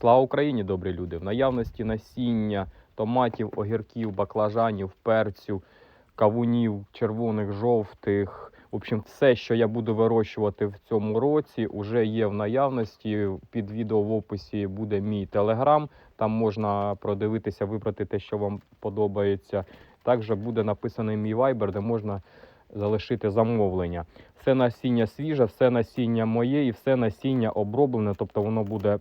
Слава Україні, добрі люди! В наявності насіння томатів, огірків, баклажанів, перцю, кавунів, червоних, жовтих. В общем, все, що я буду вирощувати в цьому році, вже є в наявності. Під відео в описі буде мій телеграм. Там можна продивитися, вибрати те, що вам подобається. Також буде написаний мій вайбер, де можна залишити замовлення. Все насіння свіже, все насіння моє і все насіння оброблене, тобто воно буде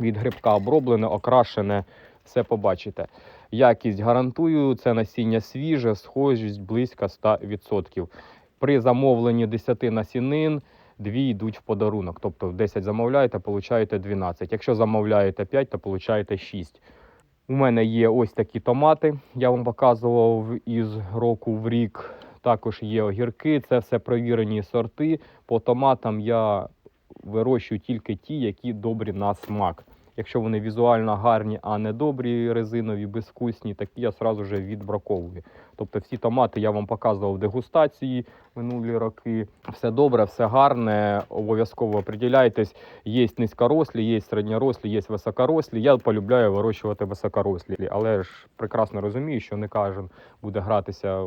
від грибка оброблене, окрашене, все побачите. Якість гарантую, це насіння свіже, схожість близько 100%. При замовленні 10 насінин дві йдуть в подарунок. Тобто 10 замовляєте, получаєте 12. Якщо замовляєте 5, то получаєте 6. У мене є ось такі томати, я вам показував із року в рік. Також є огірки, це все провірені сорти. По томатам я вирощую тільки ті, які добрі на смак. Якщо вони візуально гарні, а не добрі, резинові, безвкусні, такі я сразу же відбраковую. Тобто всі томати я вам показував в дегустації минулі роки. Все добре, все гарне. Обов'язково определяйтесь. Є низькорослі, є середньорослі, є високорослі. Я полюбляю вирощувати високорослі, але ж прекрасно розумію, що не кожен буде гратися,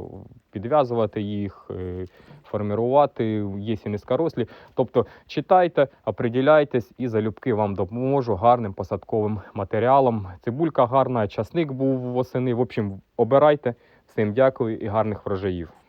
підв'язувати їх, е, формувати. Є і низькорослі. Тобто читайте, оприділяйтесь і залюбки вам допоможу гарним посадковим матеріалом. Цибулька гарна, часник був восени. В общем, обирайте. Всім дякую і гарних врожаїв.